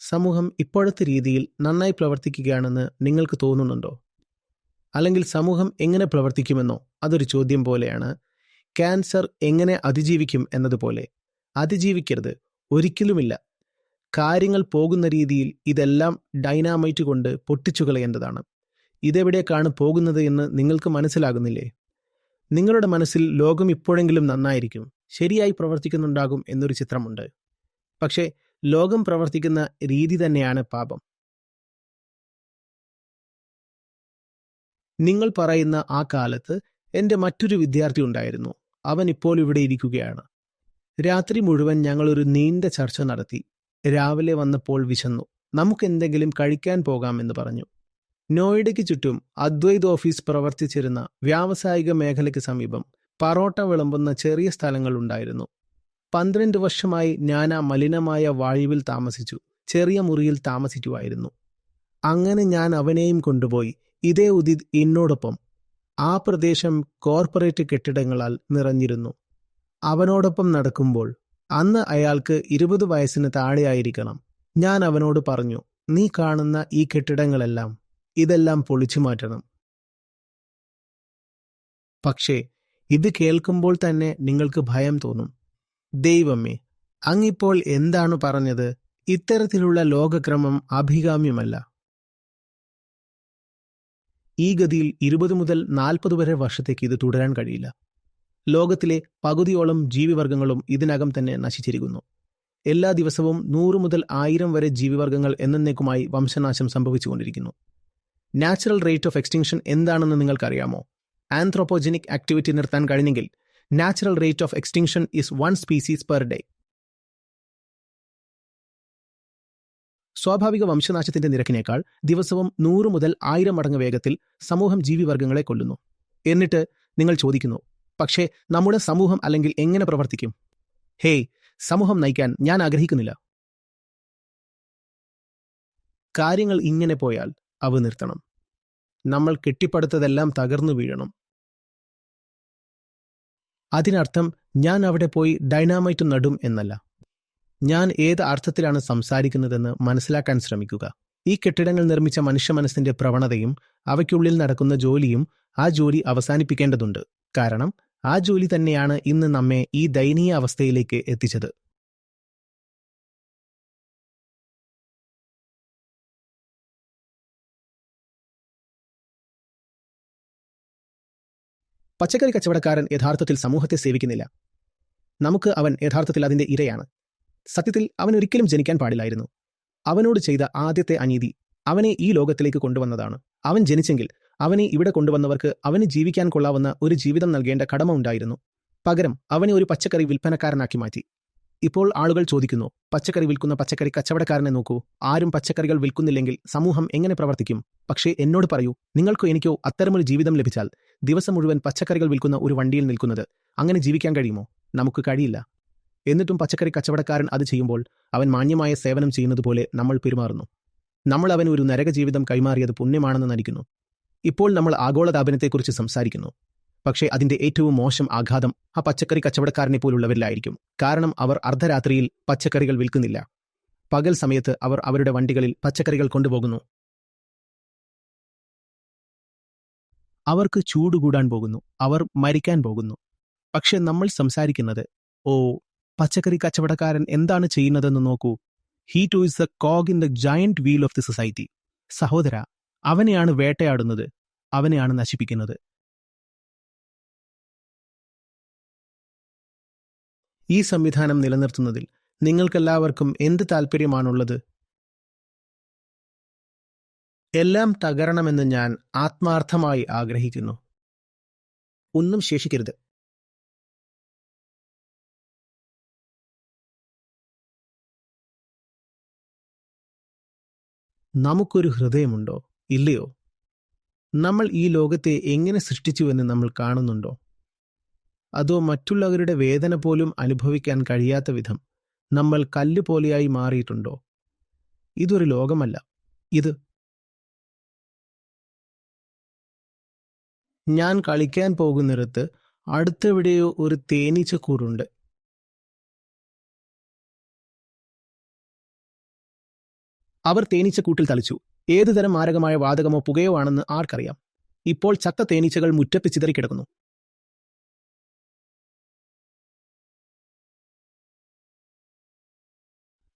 സമൂഹം ഇപ്പോഴത്തെ രീതിയിൽ നന്നായി പ്രവർത്തിക്കുകയാണെന്ന് നിങ്ങൾക്ക് തോന്നുന്നുണ്ടോ? അല്ലെങ്കിൽ സമൂഹം എങ്ങനെ പ്രവർത്തിക്കുമെന്നോ അതൊരു ചോദ്യം പോലെയാണ്. ക്യാൻസർ എങ്ങനെ അതിജീവിക്കും എന്നതുപോലെ. അതിജീവിക്കരുത്. ഒരിക്കലുമില്ല. കാര്യങ്ങൾ പോകുന്ന രീതിയിൽ ഇതെല്ലാം ഡൈനാമൈറ്റ് കൊണ്ട് പൊട്ടിച്ചു കളയേണ്ടതാണ്. ഇതെവിടേക്കാണ് പോകുന്നത് എന്ന് നിങ്ങൾക്ക് മനസ്സിലാകുന്നില്ലേ? നിങ്ങളുടെ മനസ്സിൽ ലോകം ഇപ്പോഴെങ്കിലും നന്നായിരിക്കും. ശരിയായി പ്രവർത്തിക്കുന്നുണ്ടാകും എന്നൊരു ചിത്രമുണ്ട്. പക്ഷേ ലോകം പ്രവർത്തിക്കുന്ന രീതി തന്നെയാണ് പാപം. നിങ്ങൾ പറയുന്ന ആ കാലത്ത് എന്റെ മറ്റൊരു വിദ്യാർത്ഥി ഉണ്ടായിരുന്നു. അവൻ ഇപ്പോൾ ഇവിടെ ഇരിക്കുകയാണ്. രാത്രി മുഴുവൻ ഞങ്ങൾ ഒരു നീണ്ട ചർച്ച നടത്തി. രാവിലെ വന്നപ്പോൾ വിശന്നു. നമുക്ക് എന്തെങ്കിലും കഴിക്കാൻ പോകാമെന്ന് പറഞ്ഞു. നോയിഡയ്ക്ക് ചുറ്റും അദ്വൈത് ഓഫീസ് പ്രവർത്തിച്ചിരുന്ന വ്യാവസായിക മേഖലയ്ക്ക് സമീപം പറോട്ട വിളമ്പുന്ന ചെറിയ സ്ഥലങ്ങൾ ഉണ്ടായിരുന്നു. പന്ത്രണ്ട് വർഷമായി ആ മലിനമായ വായുവിൽ താമസിച്ചു ചെറിയ മുറിയിൽ താമസിക്കുമായിരുന്നു അങ്ങനെ ഞാൻ അവനെയും കൊണ്ടുപോയി ഇതേ ഉദിത് എന്നോടൊപ്പം. ആ പ്രദേശം കോർപ്പറേറ്റ് കെട്ടിടങ്ങളാൽ നിറഞ്ഞിരുന്നു. അവനോടൊപ്പം നടക്കുമ്പോൾ അന്ന് അയാൾക്ക് ഇരുപത് വയസ്സിന് താഴെയായിരിക്കണം. ഞാൻ അവനോട് പറഞ്ഞു നീ കാണുന്ന ഈ കെട്ടിടങ്ങളെല്ലാം ഇതെല്ലാം പൊളിച്ചു മാറ്റണം. പക്ഷേ ഇത് കേൾക്കുമ്പോൾ തന്നെ നിങ്ങൾക്ക് ഭയം തോന്നും. ദൈവമേ അങ്ങിപ്പോൾ എന്താണ് പറഞ്ഞത്? ഇത്തരത്തിലുള്ള ലോകക്രമം അഭികാമ്യമല്ല. ഈ ഗതിയിൽ ഇരുപത് മുതൽ നാൽപ്പത് വരെ വർഷത്തേക്ക് ഇത് തുടരാൻ കഴിയില്ല. ലോകത്തിലെ പകുതിയോളം ജീവിവർഗങ്ങളും ഇതിനകം തന്നെ നശിച്ചിരിക്കുന്നു. എല്ലാ ദിവസവും നൂറ് മുതൽ ആയിരം വരെ ജീവിവർഗങ്ങൾ എന്നേക്കുമായി വംശനാശം സംഭവിച്ചുകൊണ്ടിരിക്കുന്നു. നാച്ചുറൽ റേറ്റ് ഓഫ് എക്സ്റ്റിങ്ഷൻ എന്താണെന്ന് നിങ്ങൾക്കറിയാമോ? ആന്ത്രോപോജനിക് ആക്ടിവിറ്റി നിർത്താൻ കഴിഞ്ഞെങ്കിൽ natural rate of extinction is one species per day സ്വാഭാവിക വംശനാശത്തിന്റെ നിരക്കിനേക്കാൾ ദിവസവും നൂറ് മുതൽ ആയിരം മടങ്ങ് വേഗത്തിൽ സമൂഹം ജീവിവർഗങ്ങളെ കൊല്ലുന്നു. എന്നിട്ട് നിങ്ങൾ ചോദിക്കുന്നു പക്ഷേ നമ്മുടെ സമൂഹം അല്ലെങ്കിൽ എങ്ങനെ പ്രവർത്തിക്കും? ഹേയ് സമൂഹം നയിക്കാൻ ഞാൻ ആഗ്രഹിക്കുന്നില്ല. കാര്യങ്ങൾ ഇങ്ങനെ പോയാൽ അവ നിർത്തണം. നമ്മൾ കെട്ടിപ്പടുത്തതെല്ലാം തകർന്നു വീഴണം. അതിനർത്ഥം ഞാൻ അവിടെ പോയി ഡൈനാമൈറ്റ് നടും എന്നല്ല. ഞാൻ ഏത് അർത്ഥത്തിലാണ് സംസാരിക്കുന്നതെന്ന് മനസ്സിലാക്കാൻ ശ്രമിക്കുക. ഈ കെട്ടിടങ്ങൾ നിർമ്മിച്ച മനുഷ്യ മനസ്സിന്റെ പ്രവണതയും അവയ്ക്കുള്ളിൽ നടക്കുന്ന ജോലിയും ആ ജോലി അവസാനിപ്പിക്കേണ്ടതുണ്ട്. കാരണം ആ ജോലി തന്നെയാണ് ഇന്ന് നമ്മെ ഈ ദയനീയ അവസ്ഥയിലേക്ക് എത്തിച്ചത്. പച്ചക്കറി കച്ചവടക്കാരൻ യഥാർത്ഥത്തിൽ സമൂഹത്തെ സേവിക്കുന്നില്ല. നമുക്ക് അവൻ യഥാർത്ഥത്തിൽ അതിന്റെ ഇരയാണ്. സത്യത്തിൽ അവൻ ഒരിക്കലും ജനിക്കാൻ പാടില്ലായിരുന്നു. അവനോട് ചെയ്ത ആദ്യത്തെ അനീതി അവനെ ഈ ലോകത്തിലേക്ക് കൊണ്ടുവന്നതാണ്. അവൻ ജനിച്ചെങ്കിൽ അവനെ ഇവിടെ കൊണ്ടുവന്നവർക്ക് അവന് ജീവിക്കാൻ കൊള്ളാവുന്ന ഒരു ജീവിതം നൽകേണ്ട കടമ ഉണ്ടായിരുന്നു. പകരം അവനെ ഒരു പച്ചക്കറി വിൽപ്പനക്കാരനാക്കി മാറ്റി. ഇപ്പോൾ ആളുകൾ ചോദിക്കുന്നു പച്ചക്കറി വിൽക്കുന്ന പച്ചക്കറി കച്ചവടക്കാരനെ നോക്കൂ. ആരും പച്ചക്കറികൾ വിൽക്കുന്നില്ലെങ്കിൽ സമൂഹം എങ്ങനെ പ്രവർത്തിക്കും? പക്ഷേ എന്നോട് പറയൂ നിങ്ങൾക്കോ എനിക്കോ അത്തരമൊരു ജീവിതം ലഭിച്ചാൽ ദിവസം മുഴുവൻ പച്ചക്കറികൾ വിൽക്കുന്ന ഒരു വണ്ടിയിൽ നിൽക്കുന്നത് അങ്ങനെ ജീവിക്കാൻ കഴിയുമോ? നമുക്ക് കഴിയില്ല. എന്നിട്ടും പച്ചക്കറി കച്ചവടക്കാരൻ അത് ചെയ്യുമ്പോൾ അവൻ മാന്യമായ സേവനം ചെയ്യുന്നത് പോലെ നമ്മൾ പെരുമാറുന്നു. നമ്മൾ അവൻ ഒരു നരക ജീവിതം കൈമാറിയത് പുണ്യമാണെന്ന് നടിക്കുന്നു. ഇപ്പോൾ നമ്മൾ ആഗോളതാപനത്തെക്കുറിച്ച് സംസാരിക്കുന്നു. പക്ഷേ അതിന്റെ ഏറ്റവും മോശം ആഘാതം ആ പച്ചക്കറി കച്ചവടക്കാരനെ പോലുള്ളവരിലായിരിക്കും. കാരണം അവർ അർദ്ധരാത്രിയിൽ പച്ചക്കറികൾ വിൽക്കുന്നില്ല. പകൽ സമയത്ത് അവർ അവരുടെ വണ്ടികളിൽ പച്ചക്കറികൾ കൊണ്ടുപോകുന്നു. അവർക്ക് ചൂടുകൂടാൻ പോകുന്നു. അവർ മരിക്കാൻ പോകുന്നു. പക്ഷെ നമ്മൾ സംസാരിക്കുന്നത് ഓ പച്ചക്കറി കച്ചവടക്കാരൻ എന്താണ് ചെയ്യുന്നതെന്ന് നോക്കൂ. He too is the cog in the giant wheel of the society സഹോദര അവനെയാണ് വേട്ടയാടുന്നത്. അവനെയാണ് നശിപ്പിക്കുന്നത്. ഈ സംവിധാനം നിലനിർത്തുന്നതിൽ നിങ്ങൾക്കെല്ലാവർക്കും എന്ത് താല്പര്യമാണുള്ളത് എല്ലാം തകരണമെന്ന് ഞാൻ ആത്മാർത്ഥമായി ആഗ്രഹിക്കുന്നു. ഒന്നും ശേഷിക്കരുത്. നമുക്കൊരു ഹൃദയമുണ്ടോ? ഇല്ലയോ? നമ്മൾ ഈ ലോകത്തെ എങ്ങനെ സൃഷ്ടിച്ചുവെന്ന് നമ്മൾ കാണുന്നുണ്ടോ? അതോ മറ്റുള്ളവരുടെ വേദന പോലും അനുഭവിക്കാൻ കഴിയാത്ത വിധം നമ്മൾ കല്ല് പോലെയായി മാറിയിട്ടുണ്ടോ? ഇതൊരു ലോകമല്ല. ഇത് ഞാൻ കളിക്കാൻ പോകുന്നിടത്ത് അടുത്തെവിടെയോ ഒരു തേനീച്ചക്കൂടുണ്ട് അവർ തേനീച്ച കൂട്ടിൽ തളിച്ചു. ഏതുതരം മാരകമായ വാതകമോ പുകയോ ആണെന്ന് ആർക്കറിയാം. ഇപ്പോൾ ചത്ത തേനീച്ചകൾ മുറ്റത്ത് ചിതറിക്കിടക്കുന്നു.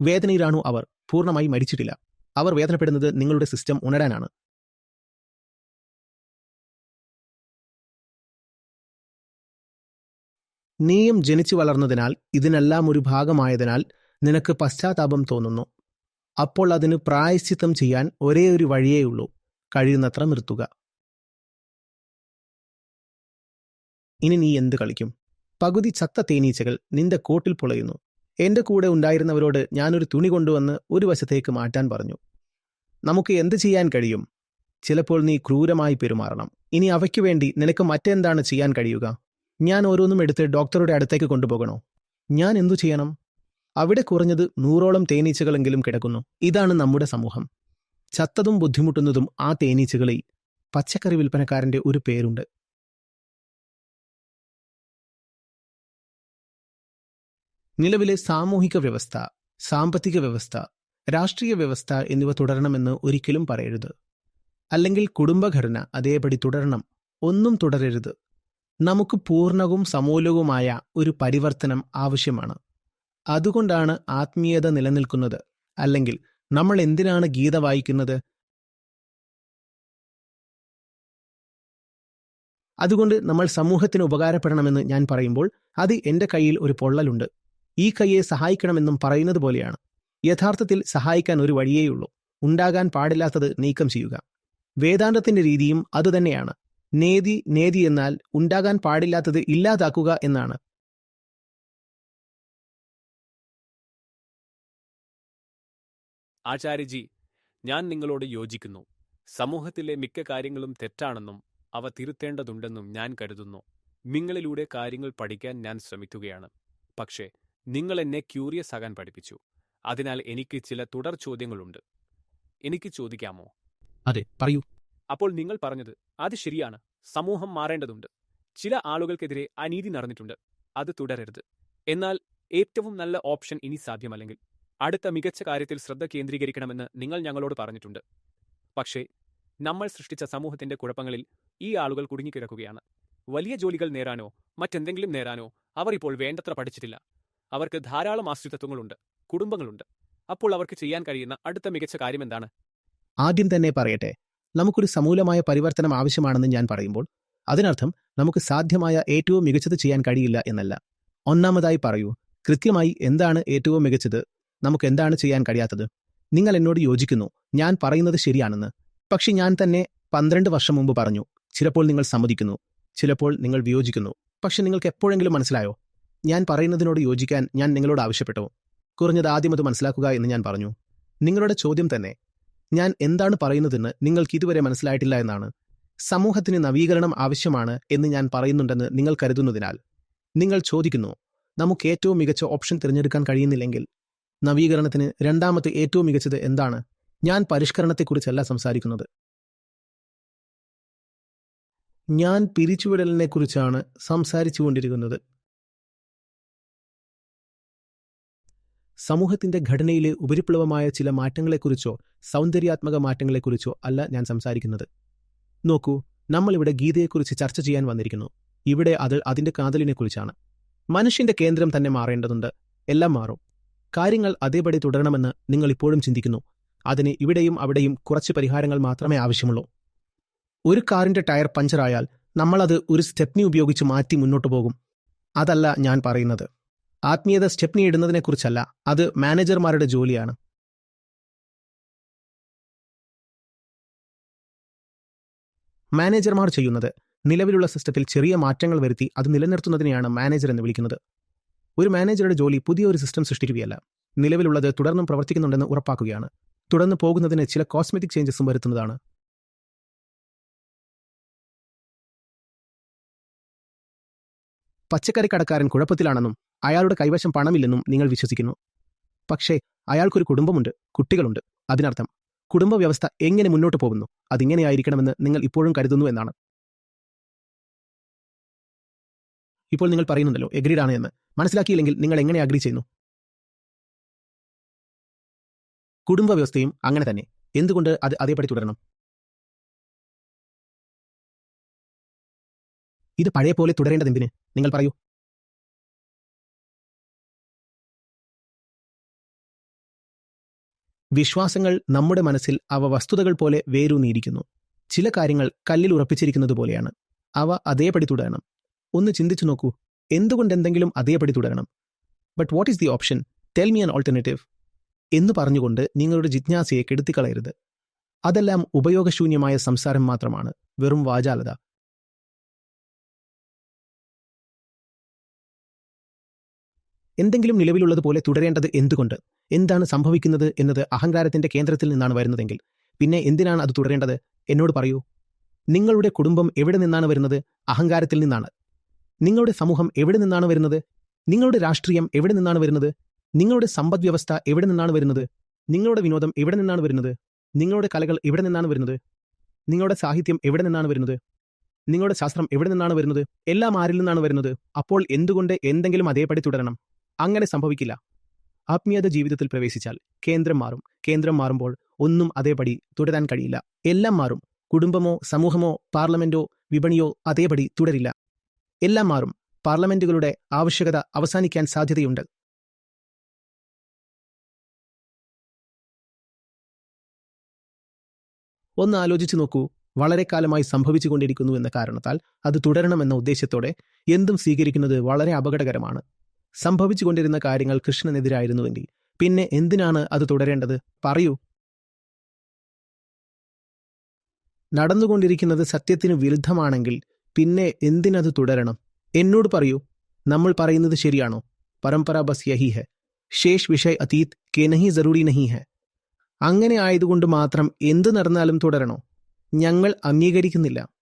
വേദനയിലാണു അവർ. പൂർണമായി മരിച്ചിട്ടില്ല. അവർ വേദനപ്പെടുന്നത് നിങ്ങളുടെ സിസ്റ്റം ഉണരാനാണ്. നീയും ജനിച്ചു വളർന്നതിനാൽ ഇതിനെല്ലാം ഒരു ഭാഗമായതിനാൽ നിനക്ക് പശ്ചാത്താപം തോന്നുന്നു. അപ്പോൾ അതിന് പ്രായശ്ചിത്തം ചെയ്യാൻ ഒരേ ഒരു വഴിയേയുള്ളൂ കഴിയുന്നത്ര നിർത്തുക. ഇനി നീ എന്ത് കളിക്കും? പകുതി ചത്ത തേനീച്ചകൾ നിന്റെ കോട്ടിൽ പൊളയുന്നു. എന്റെ കൂടെ ഉണ്ടായിരുന്നവരോട് ഞാനൊരു തുണി കൊണ്ടുവന്ന് ഒരു വശത്തേക്ക് മാറ്റാൻ പറഞ്ഞു. നമുക്ക് എന്ത് ചെയ്യാൻ കഴിയും? ചിലപ്പോൾ നീ ക്രൂരമായി പെരുമാറണം. ഇനി അവയ്ക്കു വേണ്ടി നിനക്ക് മറ്റെന്താണ് ചെയ്യാൻ കഴിയുക? ഞാൻ ഓരോന്നും എടുത്ത് ഡോക്ടറുടെ അടുത്തേക്ക് കൊണ്ടുപോകണോ? ഞാൻ എന്തു ചെയ്യണം? അവിടെ കുറഞ്ഞത് നൂറോളം തേനീച്ചകളെങ്കിലും കിടക്കുന്നു. ഇതാണ് നമ്മുടെ സമൂഹം. ചത്തതും ബുദ്ധിമുട്ടുന്നതും ആ തേനീച്ചകളിൽ പച്ചക്കറി വിൽപ്പനക്കാരന്റെ ഒരു പേരുണ്ട്. നിലവിലെ സാമൂഹിക വ്യവസ്ഥ സാമ്പത്തിക വ്യവസ്ഥ രാഷ്ട്രീയ വ്യവസ്ഥ എന്നിവ തുടരണമെന്ന് ഒരിക്കലും പറയരുത്. അല്ലെങ്കിൽ കുടുംബഘടന അതേപടി തുടരണം ഒന്നും തുടരരുത്. നമുക്ക് പൂർണവും സമൂലവുമായ ഒരു പരിവർത്തനം ആവശ്യമാണ്. അതുകൊണ്ടാണ് ആത്മീയത നിലനിൽക്കുന്നത്. അല്ലെങ്കിൽ നമ്മൾ എന്തിനാണ് ഗീത വായിക്കുന്നത്? അതുകൊണ്ട് നമ്മൾ സമൂഹത്തിന് ഉപകാരപ്പെടണമെന്ന് ഞാൻ പറയുമ്പോൾ അത് എന്റെ കയ്യിൽ ഒരു പൊള്ളലുണ്ട്. ഈ കൈയെ സഹായിക്കണമെന്നും പറയുന്നത് പോലെയാണ്. യഥാർത്ഥത്തിൽ സഹായിക്കാൻ ഒരു വഴിയേയുള്ളൂ. ഉണ്ടാകാൻ പാടില്ലാത്തത് നീക്കം ചെയ്യുക. വേദാന്തത്തിന്റെ രീതിയും അതുതന്നെയാണ് നേതി നേതി എന്നാൽ ഉണ്ടാകാൻ പാടില്ലാത്തത് ഇല്ലാതാക്കുക എന്നാണ്. ആചാര്യജി ഞാൻ നിങ്ങളോട് യോജിക്കുന്നു. സമൂഹത്തിലെ മിക്ക കാര്യങ്ങളും തെറ്റാണെന്നും അവ തിരുത്തേണ്ടതുണ്ടെന്നും ഞാൻ കരുതുന്നു. നിങ്ങളിലൂടെ കാര്യങ്ങൾ പഠിക്കാൻ ഞാൻ ശ്രമിക്കുകയാണ്. പക്ഷേ നിങ്ങൾ എന്നെ ക്യൂറിയസ് ആകാൻ പഠിപ്പിച്ചു. അതിനാൽ എനിക്ക് ചില തുടർ ചോദ്യങ്ങളുണ്ട്. എനിക്ക് ചോദിക്കാമോ? അതെ പറയൂ. അപ്പോൾ നിങ്ങൾ പറഞ്ഞത് അത് ശരിയാണ്. സമൂഹം മാറേണ്ടതുണ്ട്. ചില ആളുകൾക്കെതിരെ അനീതി നടന്നിട്ടുണ്ട്. അത് തുടരരുത്. എന്നാൽ ഏറ്റവും നല്ല ഓപ്ഷൻ ഇനി സാധ്യമല്ലെങ്കിൽ. അടുത്ത മികച്ച കാര്യത്തിൽ ശ്രദ്ധ കേന്ദ്രീകരിക്കണമെന്ന് നിങ്ങൾ ഞങ്ങളോട് പറഞ്ഞിട്ടുണ്ട്. പക്ഷേ നമ്മൾ സൃഷ്ടിച്ച സമൂഹത്തിന്റെ കുഴപ്പങ്ങളിൽ ഈ ആളുകൾ കുടുങ്ങിക്കിടക്കുകയാണ്. വലിയ ജോലികൾ നേരാനോ മറ്റെന്തെങ്കിലും നേരാനോ അവർ ഇപ്പോൾ വേണ്ടത്ര പഠിച്ചിട്ടില്ല. അവർക്ക് ധാരാളം ആശ്രിതത്വങ്ങളുണ്ട് കുടുംബങ്ങളുണ്ട്. അപ്പോൾ അവർക്ക് ചെയ്യാൻ കഴിയുന്ന അടുത്ത മികച്ച കാര്യം എന്താണ്? ആദ്യം തന്നെ പറയട്ടെ നമുക്കൊരു സമൂലമായ പരിവർത്തനം ആവശ്യമാണെന്ന് ഞാൻ പറയുമ്പോൾ അതിനർത്ഥം നമുക്ക് സാധ്യമായ ഏറ്റവും മികച്ചത് ചെയ്യാൻ കഴിയില്ല എന്നല്ല. ഒന്നാമതായി പറയൂ കൃത്യമായി എന്താണ് ഏറ്റവും മികച്ചത്? നമുക്ക് എന്താണ് ചെയ്യാൻ കഴിയാത്തത്? നിങ്ങൾ എന്നോട് യോജിക്കുന്നു ഞാൻ പറയുന്നത് ശരിയാണെന്ന്. പക്ഷെ ഞാൻ തന്നെ പന്ത്രണ്ട് വർഷം മുമ്പ് പറഞ്ഞു ചിലപ്പോൾ നിങ്ങൾ സമ്മതിക്കുന്നു ചിലപ്പോൾ നിങ്ങൾ വിയോജിക്കുന്നു. പക്ഷെ നിങ്ങൾക്ക് എപ്പോഴെങ്കിലും മനസ്സിലായോ? ഞാൻ പറയുന്നതിനോട് യോജിക്കാൻ ഞാൻ നിങ്ങളോട് ആവശ്യപ്പെട്ടോ. കുറഞ്ഞത് ആദ്യം അത് മനസ്സിലാക്കുക എന്ന് ഞാൻ പറഞ്ഞു. നിങ്ങളുടെ ചോദ്യം തന്നെ. ഞാൻ എന്താണ് പറയുന്നതെന്ന് നിങ്ങൾക്ക് ഇതുവരെ മനസ്സിലായിട്ടില്ല എന്നാണ്. സമൂഹത്തിന് നവീകരണം ആവശ്യമാണ് എന്ന് ഞാൻ പറയുന്നുണ്ടെന്ന് നിങ്ങൾ കരുതുന്നതിനാൽ. നിങ്ങൾ ചോദിക്കുന്നു നമുക്ക് ഏറ്റവും മികച്ച ഓപ്ഷൻ തിരഞ്ഞെടുക്കാൻ കഴിയുന്നില്ലെങ്കിൽ നവീകരണത്തിന് രണ്ടാമത്തെ ഏറ്റവും മികച്ചത് എന്താണ്? ഞാൻ പരിഷ്കരണത്തെക്കുറിച്ചല്ല സംസാരിക്കുന്നത്. ഞാൻ പിരിച്ചുവിടലിനെക്കുറിച്ചാണ് സംസാരിച്ചുകൊണ്ടിരിക്കുന്നത്. സമൂഹത്തിന്റെ ഘടനയിലെ ഉപരിപ്ലവമായ ചില മാറ്റങ്ങളെക്കുറിച്ചോ സൗന്ദര്യാത്മക മാറ്റങ്ങളെക്കുറിച്ചോ അല്ല ഞാൻ സംസാരിക്കുന്നത്. നോക്കൂ നമ്മളിവിടെ ഗീതയെക്കുറിച്ച് ചർച്ച ചെയ്യാൻ വന്നിരിക്കുന്നു. ഇവിടെ അത് അതിന്റെ കാതലിനെക്കുറിച്ചാണ്. മനുഷ്യന്റെ കേന്ദ്രം തന്നെ മാറേണ്ടതുണ്ട്. എല്ലാം മാറും. കാര്യങ്ങൾ അതേപടി തുടരണമെന്ന് നിങ്ങൾ ഇപ്പോഴും ചിന്തിക്കുന്നു. അതിന് ഇവിടെയും അവിടെയും കുറച്ച് പരിഹാരങ്ങൾ മാത്രമേ ആവശ്യമുള്ളൂ. ഒരു കാറിന്റെ ടയർ പഞ്ചറായാൽ നമ്മളത് ഒരു സ്റ്റെപ്നി ഉപയോഗിച്ച് മാറ്റി മുന്നോട്ടു പോകും. അതല്ല ഞാൻ പറയുന്നത്. ആത്മീയത സ്റ്റെപ്നി ഇടുന്നതിനെക്കുറിച്ചല്ല അത് മാനേജർമാരുടെ ജോലിയാണ്. മാനേജർമാർ ചെയ്യുന്നത് നിലവിലുള്ള സിസ്റ്റത്തിൽ ചെറിയ മാറ്റങ്ങൾ വരുത്തി അത് നിലനിർത്തുന്നതിനെയാണ് മാനേജർ എന്ന് വിളിക്കുന്നത്. ഒരു മാനേജറുടെ ജോലി പുതിയൊരു സിസ്റ്റം സൃഷ്ടിക്കുകയല്ല നിലവിലുള്ളത് തുടർന്നും പ്രവർത്തിക്കുന്നുണ്ടെന്ന് ഉറപ്പാക്കുകയാണ്. തുടർന്ന് പോകുന്നതിന് ചില കോസ്മെറ്റിക് ചേഞ്ചസും വരുത്തുന്നതാണ്. പച്ചക്കറി കടക്കാരൻ കുഴപ്പത്തിലാണെന്നും അയാളുടെ കൈവശം പണമില്ലെന്നും നിങ്ങൾ വിശ്വസിക്കുന്നു. പക്ഷേ അയാൾക്കൊരു കുടുംബമുണ്ട് കുട്ടികളുണ്ട്. അതിനർത്ഥം കുടുംബ വ്യവസ്ഥ എങ്ങനെ മുന്നോട്ട് പോകുന്നു അതിങ്ങനെയായിരിക്കണമെന്ന് നിങ്ങൾ ഇപ്പോഴും കരുതുന്നു എന്നാണ്. ഇപ്പോൾ നിങ്ങൾ പറയുന്നുണ്ടല്ലോ എഗ്രീഡ് ആണ് എന്ന്. മനസ്സിലാക്കിയില്ലെങ്കിൽ നിങ്ങൾ എങ്ങനെ അഗ്രി ചെയ്യുന്നു? കുടുംബ വ്യവസ്ഥയും അങ്ങനെ തന്നെ. എന്തുകൊണ്ട് അത് അതേപടി തുടരണം? ഇത് പഴയ പോലെ തുടരേണ്ടതെന്തിന്? നിങ്ങൾ പറയൂ. വിശ്വാസങ്ങൾ നമ്മുടെ മനസ്സിൽ അവ വസ്തുതകൾ പോലെ വേരൂന്നിയിരിക്കുന്നു. ചില കാര്യങ്ങൾ കല്ലിൽ ഉറപ്പിച്ചിരിക്കുന്നത് പോലെയാണ്. അവ അതേപടി തുടരണം. ഒന്ന് ചിന്തിച്ചു നോക്കൂ. എന്തുകൊണ്ട് എന്തെങ്കിലും അതേപടി തുടരണം? But what is the option tell me an alternative എന്ന് പറഞ്ഞുകൊണ്ട് നിങ്ങളുടെ ജിജ്ഞാസയെ കെടുത്തിക്കളയരുത്. അതെല്ലാം ഉപയോഗശൂന്യമായ സംസാരം മാത്രമാണ്. വെറും വാചാലത. എന്തെങ്കിലും നിലവിലുള്ളതുപോലെ തുടരേണ്ടത് എന്തുകൊണ്ട്? എന്താണ് സംഭവിക്കുന്നത് എന്നത് അഹങ്കാരത്തിന്റെ കേന്ദ്രത്തിൽ നിന്നാണ് വരുന്നതെങ്കിൽ. പിന്നെ എന്തിനാണ് അത് തുടരേണ്ടത്? എന്നോട് പറയൂ. നിങ്ങളുടെ കുടുംബം എവിടെ നിന്നാണ് വരുന്നത്? അഹങ്കാരത്തിൽ നിന്നാണ്. നിങ്ങളുടെ സമൂഹം എവിടെ നിന്നാണ് വരുന്നത്? നിങ്ങളുടെ രാഷ്ട്രീയം എവിടെ നിന്നാണ് വരുന്നത്? നിങ്ങളുടെ സമ്പദ്വ്യവസ്ഥ എവിടെ നിന്നാണ് വരുന്നത്? നിങ്ങളുടെ വിനോദം എവിടെ നിന്നാണ് വരുന്നത്? നിങ്ങളുടെ കലകൾ എവിടെ നിന്നാണ് വരുന്നത്? നിങ്ങളുടെ സാഹിത്യം എവിടെ നിന്നാണ് വരുന്നത്? നിങ്ങളുടെ ശാസ്ത്രം എവിടെ നിന്നാണ് വരുന്നത്? എല്ലാം ആരിൽ നിന്നാണ് വരുന്നത്? അപ്പോൾ എന്തുകൊണ്ട് എന്തെങ്കിലും അതേപടി തുടരണം? അങ്ങനെ സംഭവിക്കില്ല. ആത്മീയത ജീവിതത്തിൽ പ്രവേശിച്ചാൽ കേന്ദ്രം മാറും. കേന്ദ്രം മാറുമ്പോൾ ഒന്നും അതേപടി തുടരാൻ കഴിയില്ല. എല്ലാം മാറും. കുടുംബമോ സമൂഹമോ പാർലമെന്റോ വിപണിയോ അതേപടി തുടരില്ല. എല്ലാം മാറും. പാർലമെന്റുകളുടെ ആവശ്യകത അവസാനിക്കാൻ സാധ്യതയുണ്ട്. ഒന്ന് ആലോചിച്ചു നോക്കൂ. വളരെ കാലമായി സംഭവിച്ചുകൊണ്ടിരിക്കുന്നു എന്ന കാരണത്താൽ അത് തുടരണമെന്ന ഉദ്ദേശത്തോടെ എന്തും സ്വീകരിക്കുന്നത് വളരെ അപകടകരമാണ്. സംഭവിച്ചുകൊണ്ടിരുന്ന കാര്യങ്ങൾ കൃഷ്ണനെതിരായിരുന്നുവെങ്കിൽ പിന്നെ എന്തിനാണ് അത് തുടരേണ്ടത്? പറയൂ. നടന്നുകൊണ്ടിരിക്കുന്നത് സത്യത്തിന് വിരുദ്ധമാണെങ്കിൽ പിന്നെ എന്തിനത് തുടരണം? എന്നോട് പറയൂ. നമ്മൾ പറയുന്നത് ശരിയാണോ? പരമ്പര ബസ് യഹി ഹെ. ശേഷ് വിഷയ് അതീത് കെ നഹി ജറൂരി നഹി ഹെ. അങ്ങനെ ആയതുകൊണ്ട് മാത്രം എന്ത് നടന്നാലും തുടരണോ? ഞങ്ങൾ അംഗീകരിക്കുന്നില്ല.